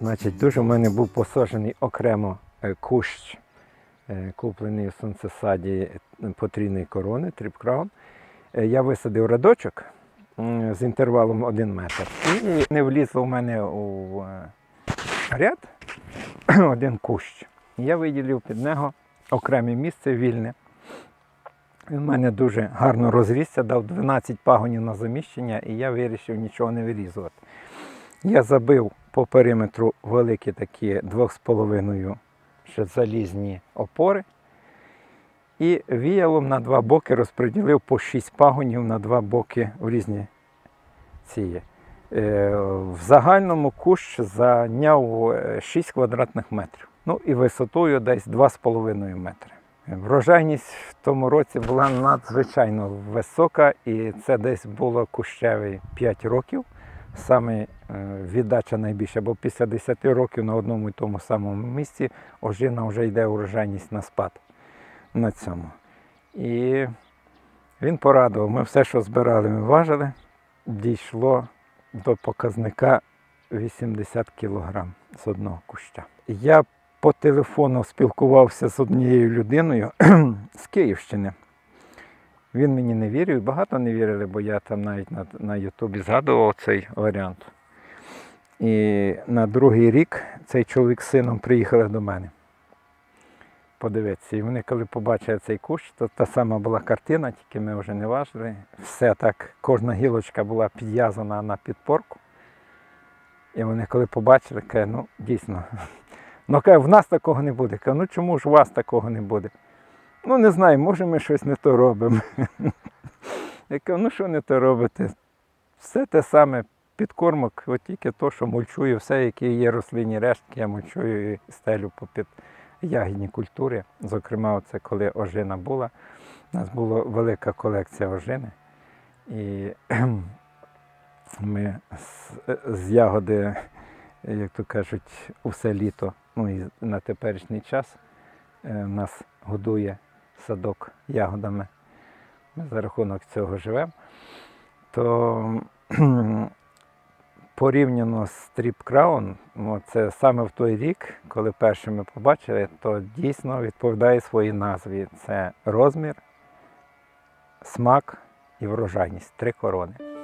Значить, дуже в мене був посаджений окремо е, кущ, е, куплений у сонцесаді е, потрійної корони, тріпкраун. Я висадив рядочок з інтервалом 1 метр. І не влізло в мене у ряд один кущ. Я виділив під нього окреме місце вільне. Він в мене дуже гарно розрісся, дав 12 пагонів на заміщення, і я вирішив нічого не вирізувати. Я забив по периметру великі такі 2,5 ще залізні опори. І віялом на два боки розподілив по 6 пагонів на два боки в різні ці. Е, В загальному кущ зайняв е, 6 квадратних метрів. Ну і висотою десь 2,5 метри. Врожайність в тому році була надзвичайно висока, і це десь було кущевий 5 років. Саме е, віддача найбільша, бо після 10 років на одному і тому самому місці ожина вже йде урожайність на спад на цьому. І він порадував. Ми все, що збирали, ми важили, дійшло до показника 80 кг з одного куща. Я по телефону спілкувався з однією людиною з Київщини. Він мені не вірив, і багато не вірили, бо я там навіть на, на Ютубі згадував цей варіант. І на другий рік цей чоловік з сином приїхали до мене. Подивитися. І вони, коли побачили цей кущ, то та сама була картина, тільки ми вже не важили. Все так, кожна гілочка була підв'язана на підпорку. І вони, коли побачили, кажуть, ну дійсно. Ну каже, в нас такого не буде. Кажу, ну чому ж у вас такого не буде? Ну, не знаю, може ми щось не то робимо. Я кажу, ну що не то робите? Все те саме, підкормок, от тільки то, що мульчую, все, які є рослинні рештки, я мульчую і стелю попід ягідні культури. Зокрема, це коли ожина була. У нас була велика колекція ожини. І ми з, з ягоди, як то кажуть, усе літо, ну і на теперішній час е, нас годує садок ягодами. Ми за рахунок цього живемо. То порівняно з Тріп Краун, ну, це саме в той рік, коли перше ми побачили, то дійсно відповідає своїй назві. Це розмір, смак і врожайність. Три корони.